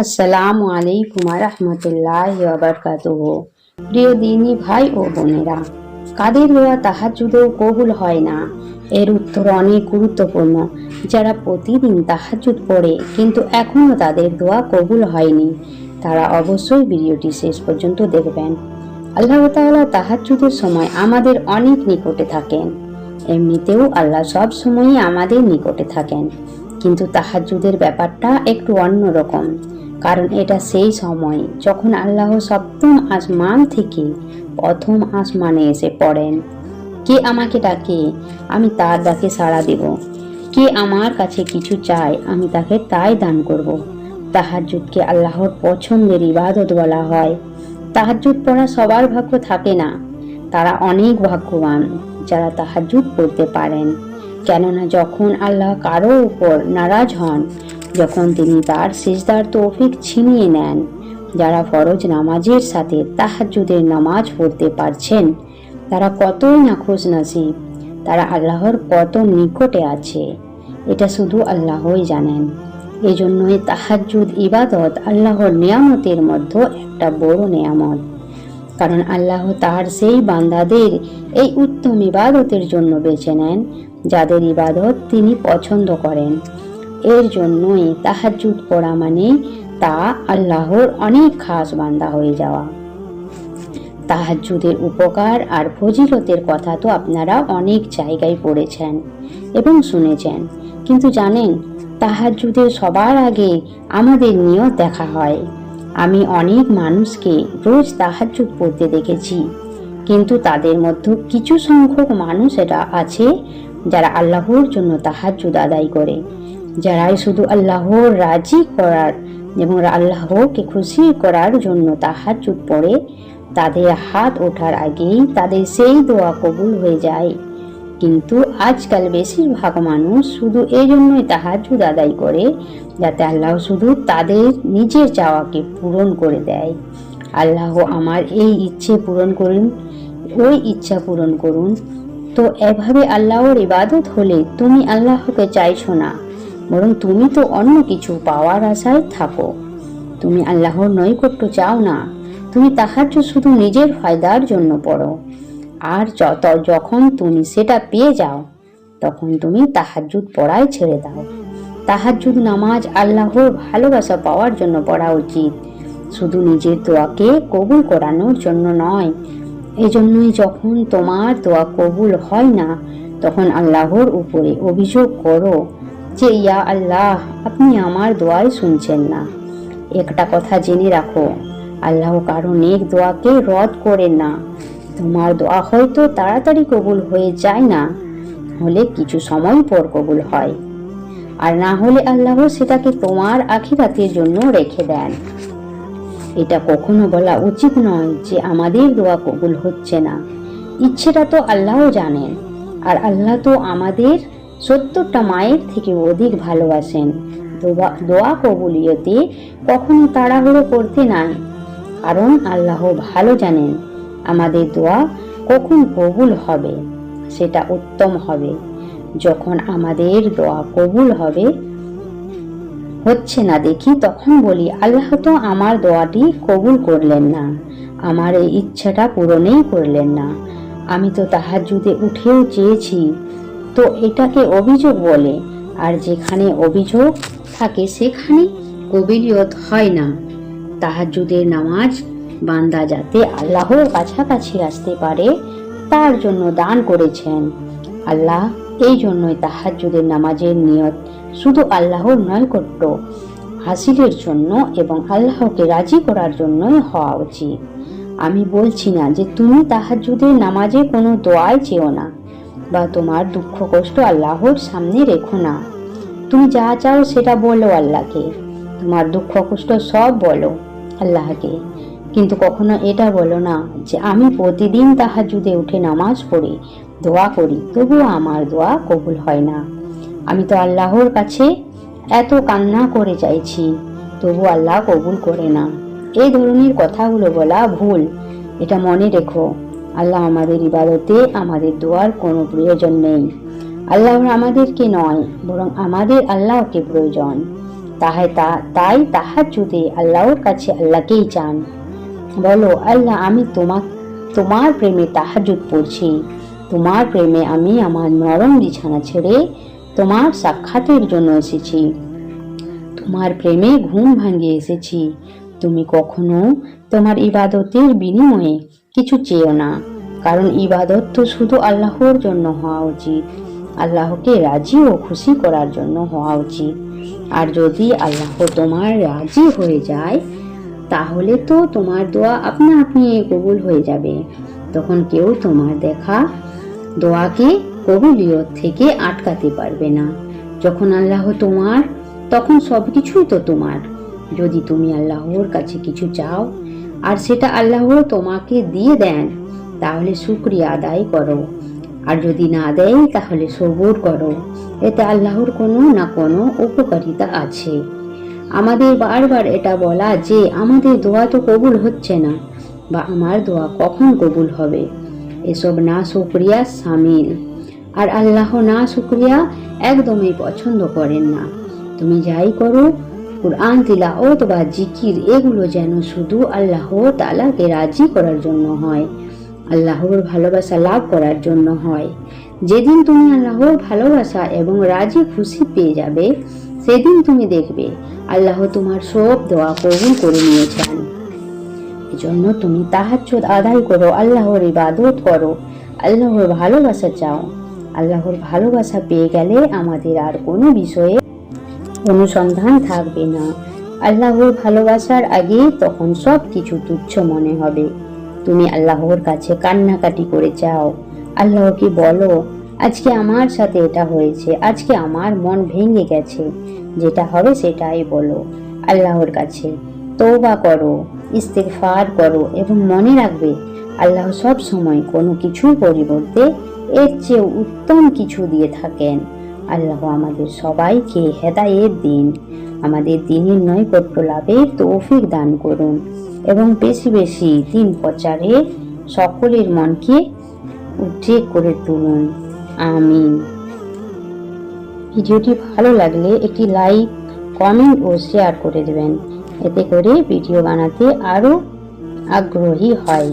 আসসালামু আলাইকুম রহমতুল্লাহ বারকাতুহ। প্রিয় দিনী ভাই ও বোনেরা, কাদের দোয়া তাহাজুদেও কবুল হয় না? এর উত্তর অনেক গুরুত্বপূর্ণ। যারা প্রতিদিন তাহাজুদ পড়ে কিন্তু এখনও তাদের দোয়া কবুল হয়নি, তারা অবশ্যই ভিডিওটি শেষ পর্যন্ত দেখবেন। আল্লাহ তাআলা তাহাজুদের সময় আমাদের অনেক নিকটে থাকেন। এমনিতেও আল্লাহ সব সময়ই আমাদের নিকটে থাকেন। কিন্তু তাহাজুদের ব্যাপারটা একটু অন্যরকম কারণ এটা সেই সময় যখন আল্লাহ সপ্তম আসমান থেকে প্রথম আসমানে এসে পড়েন। কে আমাকে ডাকে? আমি তার ডাকে সাড়া দেব। কে আমার কাছে কিছু চায়, আমি তাকে তাই দান করব। তাহাজুদকে আল্লাহর পছন্দের ইবাদত বলা হয়। তাহাজুদ পড়া সবার ভাগ্য থাকে না। তারা অনেক ভাগ্যবান যারা তাহাজুদ পড়তে পারেন। কেননা যখন আল্লাহ কারও উপর নারাজ হন, যখন তিনি তার সিজদার তৌফিক ছিনিয়ে নেন, যারা ফরজ নামাজের সাথে তাহাজুদের নামাজ পড়তে পারছেন, তারা কতই না খুশ নসিব তারা আল্লাহর কত নিকটে আছে, এটা শুধু আল্লাহই জানেন। এজন্যই তাহাজুদ ইবাদত আল্লাহর নিয়ামতের মধ্যে একটা বড় নিয়ামত। কারণ আল্লাহ তার সেই বান্দাদের এই উত্তম ইবাদতের জন্য বেছে নেন যাদের ইবাদত তিনি পছন্দ করেন। এর জন্যই তাহাজুদ পড়া মানে তা আল্লাহর অনেক খাস বান্দা হয়ে যাওয়া। তাহাজুদের উপকার আর ফজিলতের কথা তো আপনারা অনেক জায়গায় পড়েছেন এবং শুনেছেন। কিন্তু জানেন তাহাজুদের সবার আগে আমাদের নিয়ত দেখা হয়। আমি অনেক মানুষকে রোজ তাহাজুদ পড়তে দেখেছি, কিন্তু তাদের মধ্যে কিছু সংখ্যক মানুষ এটা আছে যারা আল্লাহর জন্য তাহাজুদ আদায় করে, যারাই শুধু আল্লাহর রাজি করার এবং আল্লাহকে খুশি করার জন্য তাহার তাহাজুদ পড়ে, তাদের হাত ওঠার আগেই তাদের সেই দোয়া কবুল হয়ে যায়। কিন্তু আজকাল বেশিরভাগ মানুষ শুধু এই জন্যই তাহার তাহাজুদ আদায় করে, যাতে আল্লাহ শুধু তাদের নিজের চাওয়াকে পূরণ করে দেয়। আল্লাহ আমার এই ইচ্ছে পূরণ করুন, ওই ইচ্ছা পূরণ করুন তো এভাবে আল্লাহর ইবাদত হলে তুমি আল্লাহকে চাইছো না, বরং তুমি তো অন্য কিছু পাওয়ার আশায় থাকো। তুমি আল্লাহর নৈকট্য চাও না, তুমি তাহাজ্জুদ শুধু নিজের ফায়দার জন্য পড়ো। আর যত যখন তুমি সেটা পেয়ে যাও, তখন তুমি তাহাজ্জুদ পড়াই ছেড়ে দাও। তাহাজ্জুদ নামাজ আল্লাহর ভালোবাসা পাওয়ার জন্য পড়া উচিত। শুধু নিজের দোয়াকে কবুল করানোর জন্য নয় এজন্যই যখন তোমার দোয়া কবুল হয় না, তখন আল্লাহর উপরে অভিযোগ করো যে, ইয়া আল্লাহ, আপনি আমার দোয়াই শুনছেন না। একটা কথা জেনে রাখো, আল্লাহ কারও নেক দোয়াকে রদ করে না। তোমার দোয়া হয়তো তাড়াতাড়ি কবুল হয়ে যায় না, হলে কিছু সময় পর কবুল হয়। আর না হলে আল্লাহ সেটাকে তোমার আখিরাতের জন্য রেখে দেন। এটা কখনো বলা উচিত নয় যে আমাদের দোয়া কবুল হচ্ছে না। ইচ্ছেটা তো আল্লাহ জানেন, আর আল্লাহ তো আমাদের সত্তরটা মায়ের থেকে অধিক ভালোবাসেন। দোয়া- দোয়া কবুলিয়তে কখনো তাড়াহুড়ো করতে নাই, কারণ আল্লাহ ভালো জানেন আমাদের দোয়া কখন কবুল হবে, সেটা উত্তম হবে। যখন আমাদের দোয়া কবুল হবে হচ্ছে না দেখি, তখন বলি, আল্লাহ তো আমার দোয়াটি কবুল করলেন না, আমার এই ইচ্ছাটা পূরণেই করলেন না। আমি তো তাহাজুদে উঠেও চেয়েছি। তো এটাকে অভিযোগ বলে, আর যেখানে অভিযোগ থাকে সেখানে কবিলিয়ত হয় না। তাহাজুদের নামাজ বান্দা যাতে আল্লাহর কাছাকাছি আসতে পারে, তার জন্য দান করেছেন। আল্লাহ এই জন্যই তাহাজুদের নামাজের নিয়ত শুধু আল্লাহর নৈকট্য হাসিলের জন্য এবং আল্লাহকে রাজি করার জন্যই হওয়া উচিত। আমি বলছি না যে তুমি তাহাজুদের নামাজে কোনো দোয়াই চেও না বা তোমার দুঃখ কষ্ট আল্লাহর সামনে রেখো না। তুমি যা চাও সেটা বলো আল্লাহকে। তোমার দুঃখ কষ্ট সব বলো আল্লাহকে। কিন্তু কখনো এটা বলো না যে আমি প্রতিদিন তাহাজুদে উঠে নামাজ পড়ি দোয়া করি, তবুও আমার দোয়া কবুল হয় না। আমি তো আল্লাহর কাছে এত কান্না করে চাইছি তবু আল্লাহ কবুল করে না। এই ধরনের কথাগুলো বলা ভুল, এটা মনে রেখো। আল্লাহ আমাদের ইবাদতে আমাদের দোয়ার কোনো প্রয়োজন নেই। আল্লাহর আমাদেরকে নয়, বরং আমাদের আল্লাহকে প্রয়োজন। তাই তা, তাই তাহার যুদে আল্লাহর কাছে আল্লাহকেই চান। বলো, আল্লাহ আমি তোমার তোমার প্রেমে তাহাজুদ পড়ছি। তোমার প্রেমে আমি আমার নরম বিছানা ছেড়ে তোমার সাক্ষাতের জন্য এসেছি। তোমার প্রেমে ঘুম ভাঙিয়ে এসেছি। তুমি কখনো তোমার ইবাদতের বিনিময়ে কিছু চেয়েও না, কারণ ইবাদত তো শুধু আল্লাহর জন্য হওয়া উচিত, আল্লাহকে রাজি ও খুশি করার জন্য হওয়া উচিত। আর যদি আল্লাহ তোমার রাজি হয়ে যায়, তাহলে তো তোমার দোয়া আপনা আপনি কবুল হয়ে যাবে। তখন কেউ তোমার দেখা দোয়াকে কবুলিয়ত থেকে আটকাতে পারবে না। যখন আল্লাহ তোমার, তখন সব কিছুই তো তোমার। যদি তুমি আল্লাহর কাছে কিছু চাও, আর সেটা আল্লাহ তোমাকে দিয়ে দেন, তাহলে শুক্রিয়া আদায় করো। আর যদি না দেয়, তাহলে সবুর করো। এতে আল্লাহর কোনো না কোনো উপকারিতা আছে। আমাদের বারবার এটা বলা যে আমাদের দোয়া তো কবুল হচ্ছে না, বা আমার দোয়া কখন কবুল হবে? এসব না শুক্রিয়া সামিল আর আল্লাহ না শুক্রিয়া একদমই পছন্দ করেন না। তুমি যাই করো, কোরআন তিলাওত বা জিকির, এগুলো যেন শুধু আল্লাহ তালাকে রাজি করার জন্য হয়, আল্লাহর ভালোবাসা লাভ করার জন্য হয়। যেদিন তুমি আল্লাহর ভালোবাসা এবং রাজি খুশি পেয়ে যাবে, সেদিন তুমি দেখবে, আল্লাহ তোমার সব দোয়া কবুল করে নিয়েছেন। এজন্য তুমি তাহাজ্জুদ আদায় করো, আল্লাহর ইবাদত করো, আল্লাহর ভালোবাসা চাও। আল্লাহর ভালোবাসা পেয়ে গেলে আমাদের আর কোনো বিষয়ে অনুসন্ধান থাকবে না। আল্লাহর ভালোবাসার আগে তখন সব কিছু তুচ্ছ মনে হবে। তুমি আল্লাহর কাছে কান্নাকাটি করে চাও আল্লাহকে বলো, আজকে আমার সাথে এটা হয়েছে, আজকে আমার মন ভেঙে গেছে, যেটা হবে সেটাই বলো। আল্লাহর কাছে তৌবা করো। ইস্তেগফার করো এবং মনে রাখবে, আল্লাহ সব সময় কোনো কিছুর পরিবর্তে এর চেয়ে উত্তম কিছু দিয়ে থাকেন। আল্লাহ আমাদের সবাইকে হেদায়ের দিন। আমাদের দিনের নৈকট্য লাভের তৌফিক দান করুন এবং বেশি বেশি দিন প্রচারে সকলের মনকে উদ্রেক করে তুলুন। আমিন। ভিডিওটি ভালো লাগলে একটি লাইক, কমেন্ট ও শেয়ার করে দেবেন। এতে করে ভিডিও বানাতে আরও আগ্রহী হয়।